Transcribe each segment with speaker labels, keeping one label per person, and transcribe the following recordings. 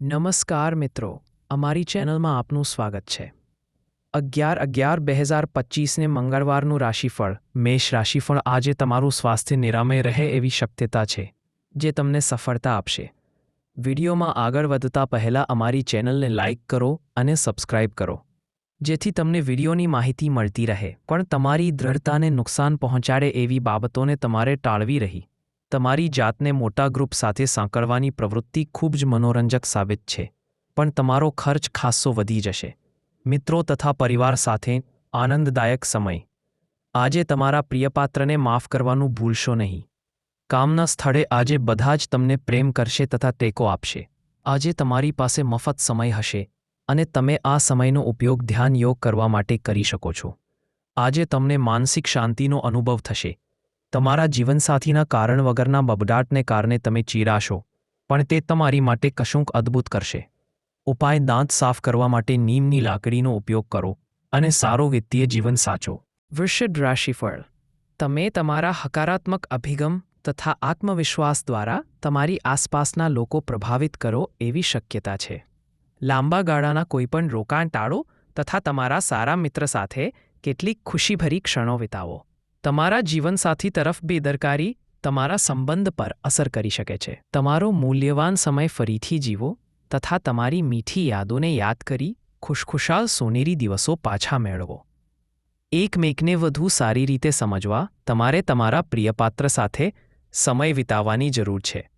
Speaker 1: નમસ્કાર મિત્રો, અમારી ચેનલમાં આપનું સ્વાગત છે. અગિયાર અગિયાર બે હજાર પચીસને મંગળવારનું રાશિફળ, મેષ રાશિફળ આજે તમારું સ્વાસ્થ્ય નિરામય રહે એવી શક્યતા છે, જે તમને સફળતા આપશે. વિડીયોમાં આગળ વધતા પહેલાં અમારી ચેનલને લાઇક કરો અને સબસ્ક્રાઇબ કરો, જેથી તમને વિડીયોની માહિતી મળતી રહે. પણ તમારી દ્રઢતાને નુકસાન પહોંચાડે એવી બાબતોને તમારે ટાળવી રહી. તમારી જાતને મોટા ગ્રુપ સાથે સાંકળવાની પ્રવૃત્તિ ખૂબ જ મનોરંજક સાબિત છે, પણ તમારો ખર્ચ ખાસ્સો વધી જશે. મિત્રો તથા પરિવાર સાથે આનંદદાયક સમય. આજે તમારા પ્રિયપાત્રને માફ કરવાનું ભૂલશો નહીં. કામના સ્થળે આજે બધા જ તમને પ્રેમ કરશે તથા ટેકો આપશે. આજે તમારી પાસે મફત સમય હશે અને તમે આ સમયનો ઉપયોગ ધ્યાન યોગ કરવા માટે કરી શકો છો. આજે તમને માનસિક શાંતિનો અનુભવ થશે. તમારા જીવનસાથીના કારણ વગરના બબડાટને કારણે તમે ચીરાશો, પણ તે તમારી માટે કશુંક અદ્ભુત કરશે. ઉપાય દાંત સાફ કરવા માટે નીમની લાકડીનો ઉપયોગ કરો અને સારો વિત્તીય જીવન સાચો વૃષભ રાશિફળ. તમે તમારા હકારાત્મક અભિગમ તથા આત્મવિશ્વાસ દ્વારા તમારી આસપાસના લોકો પ્રભાવિત કરો એવી શક્યતા છે. લાંબા ગાળાના કોઈપણ રોકાણ ટાળો તથા તમારા સારા મિત્ર સાથે કેટલીક ખુશીભરી ક્ષણો વિતાવો. તમારા જીવનસાથી તરફ બેદરકારી તમારા સંબંધ પર અસર કરી શકે છે. તમારો મૂલ્યવાન સમય ફરીથી જીવો તથા તમારી મીઠી યાદોને યાદ કરી ખુશખુશાલ સોનેરી દિવસો પાછા મેળવો. એકમેકને વધુ સારી રીતે સમજવા તમારે તમારા પ્રિયપાત્ર સાથે સમય વિતાવવાની જરૂર છે.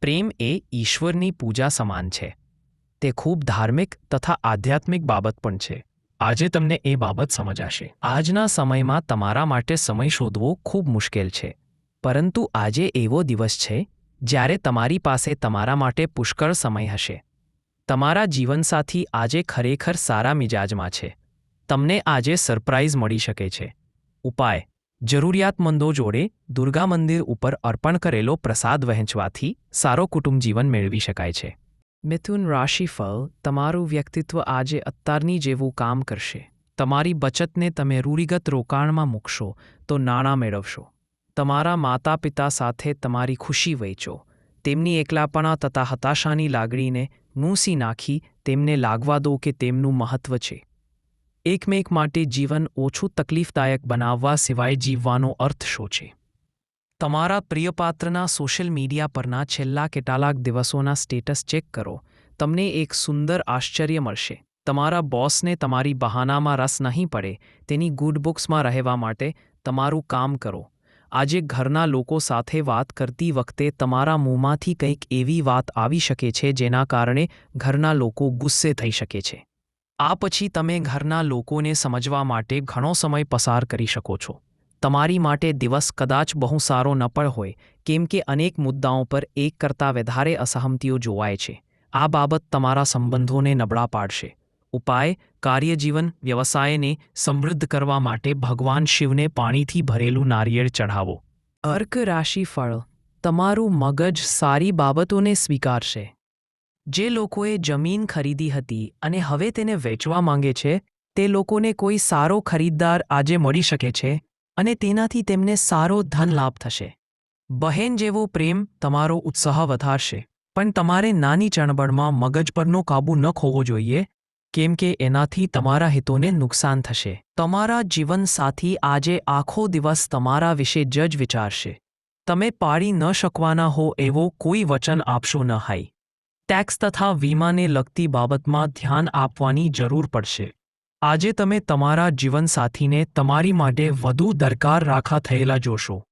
Speaker 1: પ્રેમ એ ઈશ્વરની પૂજા સમાન છે. તે ખૂબ ધાર્મિક તથા આધ્યાત્મિક બાબત પણ છે. આજે તમને એ બાબત સમજાશે. આજના સમયમાં તમારા માટે સમય શોધવો ખૂબ મુશ્કેલ છે. પરંતુ આજે એવો દિવસ છે, જ્યારે તમારી પાસે તમારા માટે પુષ્કળ સમય હશે. તમારા જીવનસાથી આજે ખરેખર સારા મિજાજમાં છે. તમને આજે સરપ્રાઇઝ મળી શકે છે. ઉપાય, જરૂરિયાતમંદો જોડે દુર્ગા મંદિર ઉપર અર્પણ કરેલો પ્રસાદ વહેંચવાથી સારો કુટુંબ જીવન મેળવી શકાય છે. મિથુન રાશિફળ તમારું વ્યક્તિત્વ આજે અત્યારની જેવું કામ કરશે. તમારી બચતને તમે રૂઢિગત રોકાણમાં મૂકશો તો નાણાં મેળવશો. તમારા માતા પિતા સાથે તમારી ખુશી વહેંચો. તેમની એકલાપણા તથા હતાશાની લાગણીને મૂંસી નાખી તેમને લાગવા દો કે તેમનું મહત્વ છે. એકમેક માટે જીવન ઓછું તકલીફદાયક બનાવવા સિવાય જીવવાનો અર્થ શું છે? તમારા પ્રિયપાત્રના સોશિયલ મીડિયા પરના છેલ્લા કેટલાક દિવસોના સ્ટેટસ ચેક કરો. તમને એક સુંદર આશ્ચર્ય મળશે. તમારા બોસને તમારી બહાનામાં રસ નહીં પડે. તેની ગુડ બુક્સમાં રહેવા માટે તમારું કામ કરો. આજે ઘરના લોકો સાથે વાત કરતી વખતે તમારા મોંમાંથી કંઈક એવી વાત આવી શકે છે જેના કારણે ઘરના લોકો ગુસ્સે થઈ શકે છે. આ પછી તમે ઘરના લોકોને સમજવા માટે ઘણો સમય પસાર કરી શકો છો. તમારી માટે દિવસ કદાચ બહુ સારો ન પણ હોય, કેમ કે અનેક મુદ્દાઓ પર એક કરતાં વધારે અસહમતિઓ જોવાય છે. આ બાબત તમારા સંબંધોને નબળા પાડશે. ઉપાય, કાર્યજીવન, વ્યવસાયને સમૃદ્ધ કરવા માટે ભગવાન શિવને પાણીથી ભરેલું નારિયેળ ચઢાવો. અર્ક રાશિ ફળ. તમારું મગજ સારી બાબતોને સ્વીકારશે. જે લોકોએ જમીન ખરીદી હતી અને હવે તેને વેચવા માંગે છે, તે લોકોને કોઈ સારો ખરીદદાર આજે મળી શકે છે? અને તેનાથી તેમને સારો ધન લાભ થશે. બહેન જેવો પ્રેમ તમારો ઉત્સાહ વધારશે. પણ તમારે નાની ચણબળમાં મગજ પરનો કાબૂ ન ખોવો જોઈએ, કેમ કે એનાથી તમારા હિતોને નુકસાન થશે. તમારા જીવનસાથી આજે આખો દિવસ તમારા વિશે જજ વિચારશે. તમે પાડી ન શકવાના હો એવો કોઈ વચન આપશો ન હાઈ ટેક્સ તથા વીમાને લગતી બાબતમાં ધ્યાન આપવાની જરૂર પડશે. આજે તમે તમારા જીવનસાથીને તમારી માટે વધુ દરકાર રાખા થયેલા જોશો.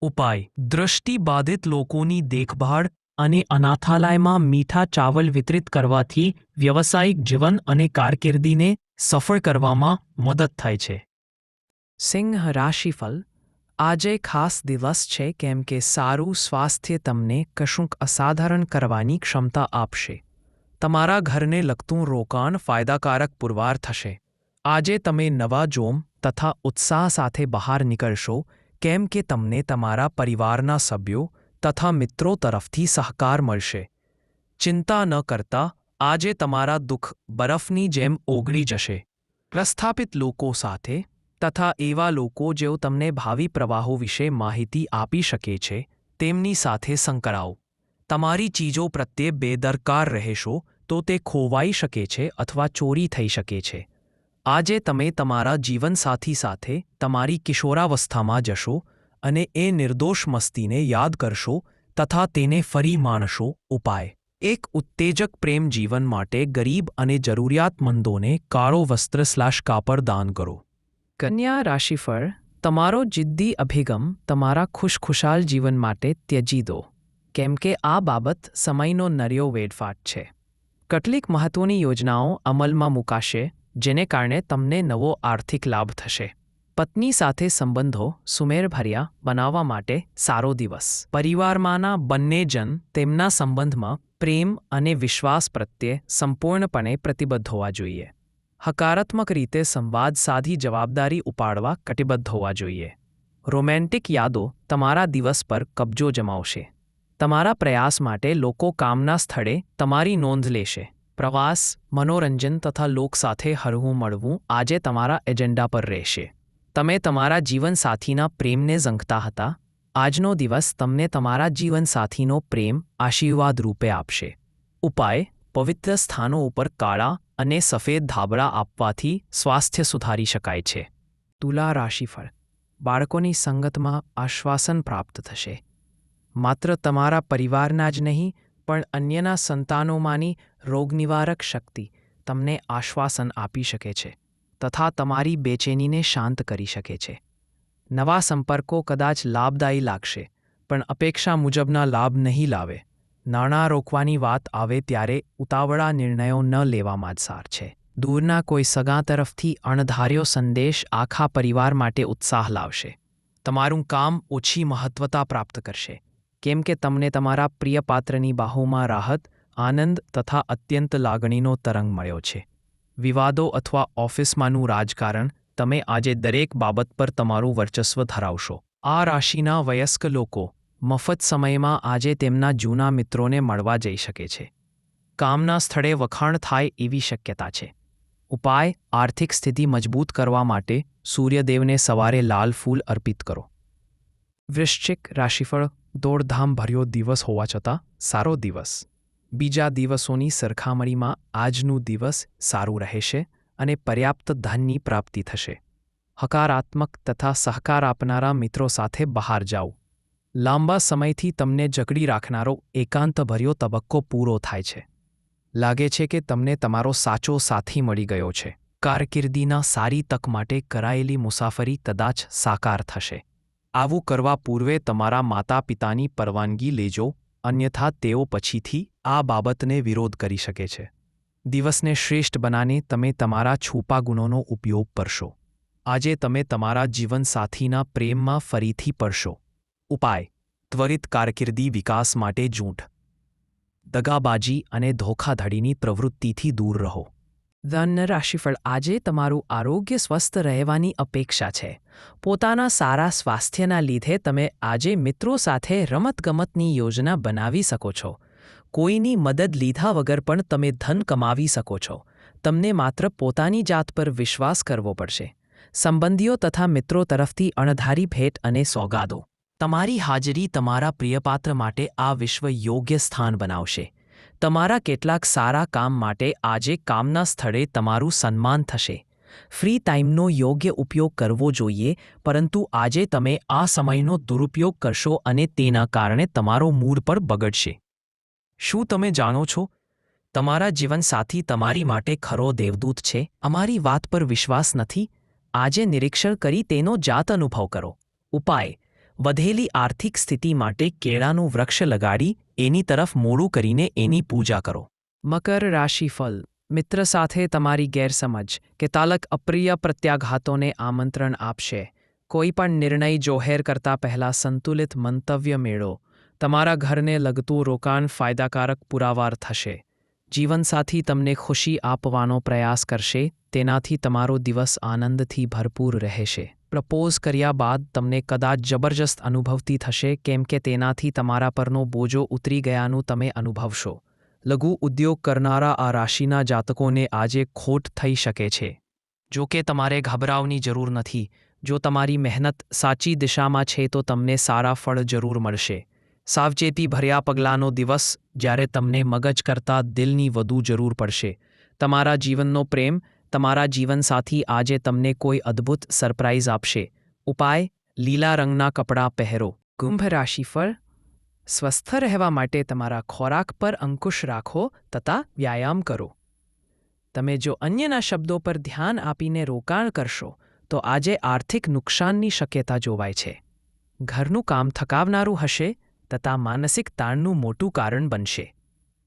Speaker 1: ઉપાય. દૃષ્ટિબાધિત લોકોની દેખભાળ અને અનાથાલયમાં મીઠા ચાવલ વિતરિત કરવાથી વ્યવસાયિક જીવન અને કારકિર્દીને સફળ કરવામાં મદદ થાય છે. સિંહ રાશિફલ આજે ખાસ દિવસ છે કેમ કે સારું સ્વાસ્થ્ય તમને કશુંક અસાધારણ કરવાની ક્ષમતા આપશે. તમારા ઘરને લગતું રોકાણ ફાયદાકારક પુરવાર થશે. આજે તમે નવા જોમ તથા ઉત્સાહ સાથે બહાર નીકળશો, કેમ કે તમને તમારા પરિવારના સભ્યો તથા મિત્રો તરફથી સહકાર મળશે. ચિંતા ન કરતા, આજે તમારા દુઃખ બરફની જેમ ઓગળી જશે. પ્રસ્થાપિત લોકો સાથે તથા એવા લોકો જેઓ તમને ભાવિ પ્રવાહો વિશે માહિતી આપી શકે છે, તેમની સાથે સંકળાઓ. તમારી ચીજો પ્રત્યે બેદરકાર રહેશો તો તે ખોવાઈ શકે છે અથવા ચોરી થઈ શકે છે. આજે તમે તમારા જીવનસાથી સાથે તમારી કિશોરાવસ્થામાં જશો અને એ નિર્દોષ મસ્તીને યાદ કરશો તથા તેને ફરી માણશો ઉપાય. એક ઉત્તેજક પ્રેમ જીવન માટે ગરીબ અને જરૂરિયાતમંદોને કાળો વસ્ત્ર સ્લાશ કાપડ દાન કરો. કન્યા રાશિફળ, તમારો જિદ્દી અભિગમ તમારા ખુશખુશાલ જીવન માટે ત્યજી દો. કેમ કે આ બાબત સમયનો નર્યો વેડફાટ છે. કેટલીક મહત્વની યોજનાઓ અમલમાં મુકાશે, જેને કારણે તમને નવો આર્થિક લાભ થશે. પત્ની સાથે સંબંધો સુમેરભર્યા બનાવવા માટે સારો દિવસ. પરિવારમાંના બંને જન તેમના સંબંધમાં પ્રેમ અને વિશ્વાસ પ્રત્યે સંપૂર્ણપણે પ્રતિબદ્ધ હોવા જોઈએ. હકારાત્મક રીતે સંવાદ સાધી જવાબદારી ઉપાડવા કટિબદ્ધ હોવા જોઈએ. રોમેન્ટિક યાદો તમારા દિવસ પર કબજો જમાવશે. તમારા પ્રયાસ માટે લોકો કામના સ્થળે તમારી નોંધ લેશે. પ્રવાસ, મનોરંજન તથા લોક સાથે હરવું મળવું આજે તમારા એજન્ડા પર રહેશે. તમે તમારા જીવનસાથીના પ્રેમને ઝંખતા હતા. આજનો દિવસ તમને તમારા જીવનસાથીનો પ્રેમ આશીર્વાદ રૂપે આપશે. ઉપાય, પવિત્ર સ્થાનો ઉપર કાળા અને સફેદ ધાબળા આપવાથી સ્વાસ્થ્ય સુધારી શકાય છે. તુલા રાશિફળ. બાળકોની સંગતમાં આશ્વાસન પ્રાપ્ત થશે. માત્ર તમારા પરિવારના જ નહીં, પણ અન્યના સંતાનોમાંની રોગનિવારક શક્તિ તમને આશ્વાસન આપી શકે છે તથા તમારી બેચેનીને શાંત કરી શકે છે. નવા સંપર્કો કદાચ લાભદાયી લાગશે, પણ અપેક્ષા મુજબના લાભ નહીં લાવે. નાણાં રોકવાની વાત આવે ત્યારે ઉતાવળા નિર્ણયો ન લેવામાં જ સાર છે. દૂરના કોઈ સગા તરફથી અણધાર્યો સંદેશ આખા પરિવાર માટે ઉત્સાહ લાવશે. તમારું કામ ઓછી મહત્વતા પ્રાપ્ત કરશે. કેમ કે તમને તમારા પ્રિય પાત્રની બાહુમાં રાહત, આનંદ તથા અત્યંત લાગણીનો તરંગ મળ્યો છે. વિવાદો અથવા ઓફિસમાંનું રાજકારણ તમે આજે દરેક બાબત પર તમારું વર્ચસ્વ ધરાવશો. આ રાશિના વયસ્ક લોકો મફત સમયમાં આજે તેમના જૂના મિત્રોને મળવા જઈ શકે છે. કામના સ્થળે વખાણ થાય એવી શક્યતા છે. ઉપાય, આર્થિક સ્થિતિ મજબૂત કરવા માટે સૂર્યદેવને સવારે લાલ ફૂલ અર્પિત કરો. વૃશ્ચિક રાશિફળ દોડધામ ભર્યો દિવસ હોવા છતાં સારો દિવસ. બીજા દિવસોની સરખામણીમાં આજનું દિવસ સારું રહેશે અને પર્યાપ્ત ધનની પ્રાપ્તિ થશે. હકારાત્મક તથા સહકાર આપનારા મિત્રો સાથે બહાર જાઓ. લાંબા સમયથી તમને જકડી રાખનારો એકાંતભર્યો તબક્કો પૂરો થાય છે. લાગે છે કે તમને તમારો સાચો સાથી મળી ગયો છે. કારકિર્દીના સારી તક માટે કરાયેલી મુસાફરી કદાચ સાકાર થશે. આવું કરવા પૂર્વે તમારા માતા પિતાની પરવાનગી લેજો, અન્યથા તેઓ પછીથી આ બાબતને વિરોધ કરી શકે છે. દિવસને શ્રેષ્ઠ બનાને તમે તમારા છૂપા ગુણોનો ઉપયોગ કરશો. આજે તમે તમારા જીવનસાથીના પ્રેમમાં ફરીથી પડશો. ઉપાય, ત્વરિત કારકિર્દી વિકાસ માટે જૂઠ. દગાબાજી અને ધોખાધડીની પ્રવૃત્તિથી દૂર રહો. ધન રાશિફળ આજે તમારું આરોગ્ય સ્વસ્થ રહેવાની અપેક્ષા છે. પોતાના સારા સ્વાસ્થ્યના લીધે તમે આજે મિત્રો સાથે રમતગમતની યોજના બનાવી શકો છો. કોઈની મદદ લીધા વગર પણ તમે ધન કમાવી શકો છો. તમને માત્ર પોતાની જાત પર વિશ્વાસ કરવો પડશે. સંબંધીઓ તથા મિત્રો તરફથી અણધારી ભેટ અને સોગાદો. તમારી હાજરી તમારા પ્રિયપાત્ર માટે આ વિશ્વ યોગ્ય સ્થાન બનાવશે. તમારા કેટલાક સારા કામ માટે આજે કામના સ્થળે તમારું સન્માન થશે. ફ્રી ટાઈમનો યોગ્ય ઉપયોગ કરવો જોઈએ, પરંતુ આજે તમે આ સમયનો દુરુપયોગ કરશો અને તેના કારણે તમારો મૂડ પર બગડશે. શું તમે જાણો છો? તમારા જીવનસાથી તમારી માટે ખરો દેવદૂત છે. અમારી વાત પર વિશ્વાસ નથી. આજે નિરીક્ષણ કરી તેનો જાત અનુભવ કરો. ઉપાય. વધેલી આર્થિક સ્થિતિ માટે કેળાનું વૃક્ષ લગાડી એની તરફ મોડું કરીને એની પૂજા કરો. મકર રાશિફલ મિત્ર સાથે તમારી ગેરસમજ કે તાલક અપ્રિય પ્રત્યાઘાતોને આમંત્રણ આપશે. કોઈ પણ નિર્ણય જોહેર કરતા પહેલા સંતુલિત મંતવ્ય મેળો તમારા ઘરને લગતું રોકાણ ફાયદાકારક પુરાવાર થશે. જીવનસાથી તમને ખુશી આપવાનો પ્રયાસ કરશે. તેનાથી તમારો દિવસ આનંદથી ભરપૂર રહેશે. પ્રપોઝ કર્યા બાદ તમને કદાચ જબરજસ્ત અનુભવતી થશે કેમ કે તેનાથી તમારા પરનો બોજો ઉતરી ગયાનું તમે અનુભવશો. લઘુ ઉદ્યોગ કરનારા આ રાશિના જાતકોને આજે ખોટ થઈ શકે છે. જો કે તમારે ગભરાવની જરૂર નથી. જો તમારી મહેનત સાચી દિશામાં છે તો તમને સારા ફળ જરૂર મળશે. સાવચેતી ભર્યા પગલાંનો દિવસ જ્યારે તમને મગજ કરતાં દિલની વધુ જરૂર પડશે. તમારા જીવનનો પ્રેમ તમારા જીવનસાથી આજે તમને કોઈ અદ્ભુત સરપ્રાઇઝ આપશે. ઉપાય, લીલા રંગના કપડાં પહેરો. કુંભ રાશિફળ, સ્વસ્થ રહેવા માટે તમારા ખોરાક પર અંકુશ રાખો તથા વ્યાયામ કરો. તમે જો અન્યના શબ્દો પર ધ્યાન આપીને રોકાણ કરશો, તો આજે આર્થિક નુકસાનની શક્યતા જોવાય છે. ઘરનું કામ થકાવનારું હશે તથા માનસિક તાણનું મોટું કારણ બનશે.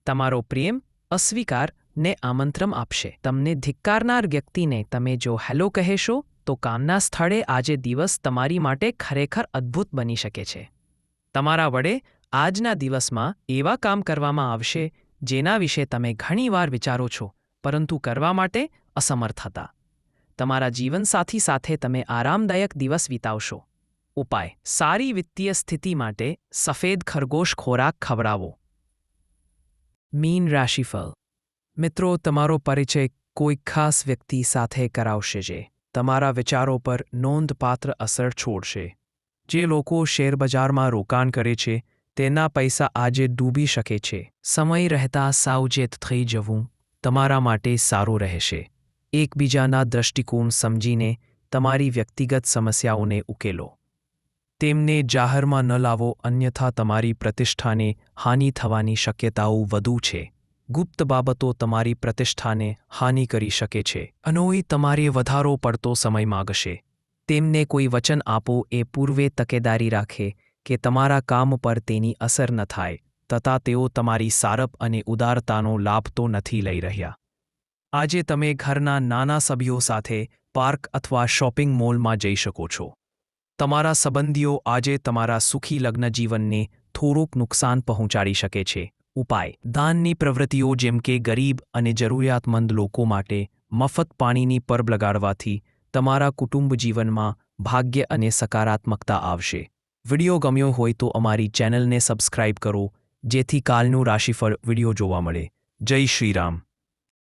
Speaker 1: તમારો પ્રેમ અસ્વીકાર ને આમંત્રણ આપશે. તમને ધિક્કારનાર વ્યક્તિને તમે જો હેલો કહેશો, તો કામના સ્થળે આજે દિવસ તમારી માટે ખરેખર અદ્ભુત બની શકે છે. તમારા વડે આજના દિવસમાં એવા કામ કરવામાં આવશે, જેના વિશે તમે ઘણીવાર વિચારો છો, પરંતુ કરવા માટે અસમર્થ હતા. તમારા જીવનસાથી સાથે તમે આરામદાયક દિવસ વિતાવશો. ઉપાય, સારી વિત્તીય સ્થિતિ માટે સફેદ ખરગોશ ખોરાક ખવડાવો. મીન રાશિફળ મિત્રો, તમારો પરિચય કોઈ ખાસ વ્યક્તિ સાથે કરાવશે જે તમારા વિચારો પર નોંધપાત્ર અસર છોડશે. જે લોકો શેરબજારમાં રોકાણ કરે છે, તેના પૈસા આજે ડૂબી શકે છે. સમય રહેતા સાવચેત થઈ જવું તમારા માટે સારું રહેશે. એકબીજાના દૃષ્ટિકોણ સમજીને તમારી વ્યક્તિગત સમસ્યાઓને ઉકેલો. તેમને જાહેરમાં ન લાવો, અન્યથા તમારી પ્રતિષ્ઠાને હાનિ થવાની શક્યતાઓ વધુ છે. ગુપ્ત બાબતો તમારી પ્રતિષ્ઠાને હાનિ કરી શકે છે. અનોઈ તમારે વધારો પડતો સમય માગશે. તેમને કોઈ વચન આપો એ પૂર્વે તકેદારી રાખે કે તમારા કામ પર તેની અસર ન થાય, તથા તેઓ તમારી સારપ અને ઉદારતાનો લાભ તો નથી લઈ રહ્યા. આજે તમે ઘરના નાના સભ્યો સાથે પાર્ક અથવા શોપિંગ મોલમાં જઈ શકો છો. તમારા સંબંધીઓ આજે તમારા સુખી લગ્ન જીવનને થોડુંક નુકસાન પહોંચાડી શકે છે. ઉપાય. દાનની પ્રવૃત્તિઓ જેમ કે ગરીબ અને જરૂરિયાતમંદ લોકો માટે મફત પાણીની પરબ લગાડવાથી તમારા કુટુંબ જીવનમાં ભાગ્ય અને સકારાત્મકતા આવશે. વિડિયો ગમ્યો હોય તો અમારી ચેનલને સબસ્ક્રાઇબ કરો, જેથી કાલનું રાશિફળ વિડિયો જોવા મળે. જય શ્રીરામ